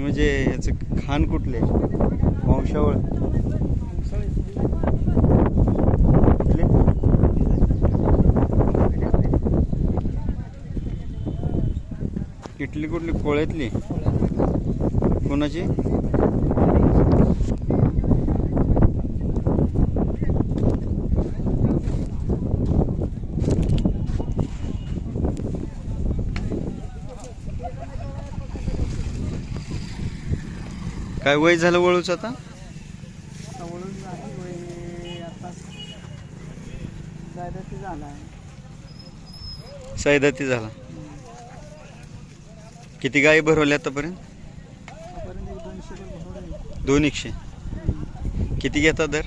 म्हणजे याचं खान कुठले? वंशावळ. कुठले? किटली कुठली? कोळ्यातली. कोणाची? काय वय झालं वळूच आता? सैदाती झाला. किती गायी भरवल्या आतापर्यंत. दोन एकशे. किती घेता दर?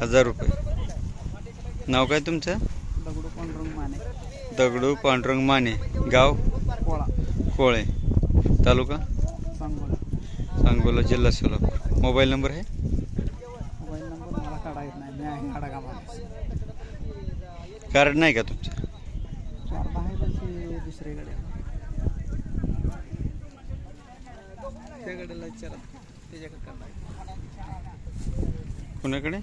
हजार रुपये. नाव काय तुमचं? दगडू पांडुरंग माने. दगडू पांडुरंग माने गाव कोळे. तालुका? सांगोला जिल्हा सोलापूर. मोबाईल नंबर आहे? मोबाईल नंबर मला काढा येत नाही. मी आहे आडगा माणूस कार्ड नाही का तुमचं? चार आहे पण ते दुसरीकडे. त्या गड्याला विचारा त्याच्याकडे काढा कुणाकडे?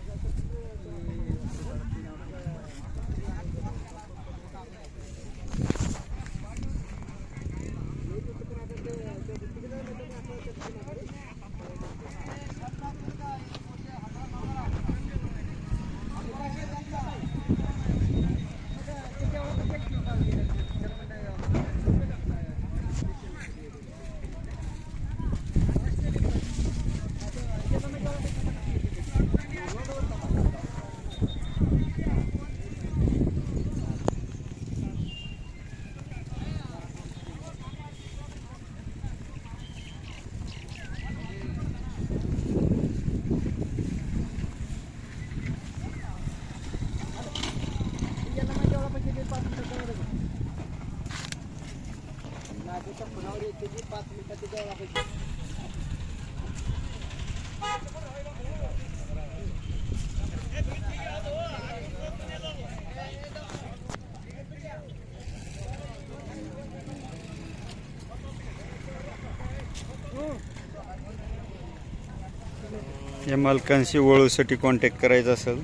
या मालकांशी वळूसाठी कॉन्टॅक्ट करायचा असेल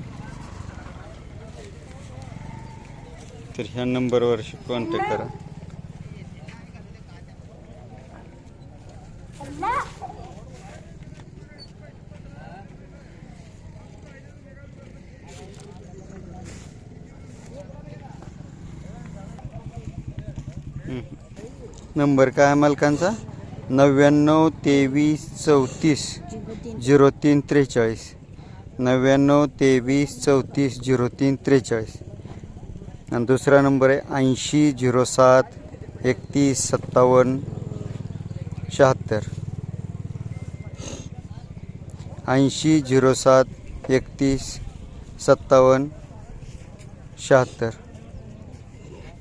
तर ह्या नंबरवर कॉन्टॅक्ट करा. नंबर काय आहे मालकांचा? नव्याण्णव तेवीस चौतीस झिरो तीन त्रेचाळीस. नव्याण्णव तेवीस चौतीस झिरो तीन त्रेचाळीस. आणि दुसरा नंबर आहे ऐंशी झिरो सात एकतीस सत्तावन्न शहात्तर. ऐंशी झिरो सात एकतीस सत्तावन्न शहात्तर.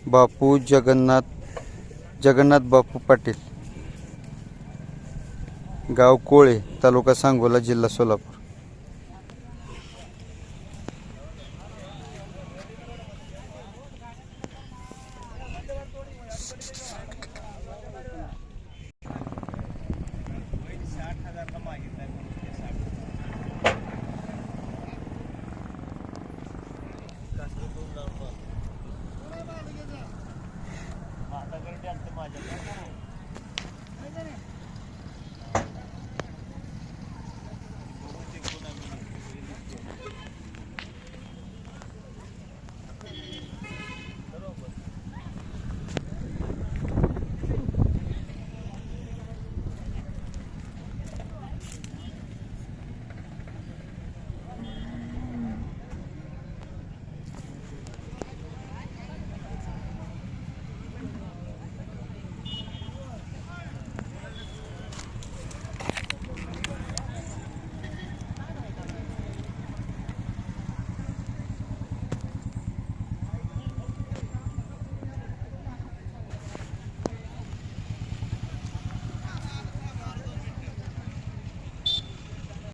बापू जगन्नाथ जगन्नाथ बापू पाटील. गाव कोळे तालुका सांगोला जिल्हा सोलापूर. मागितलं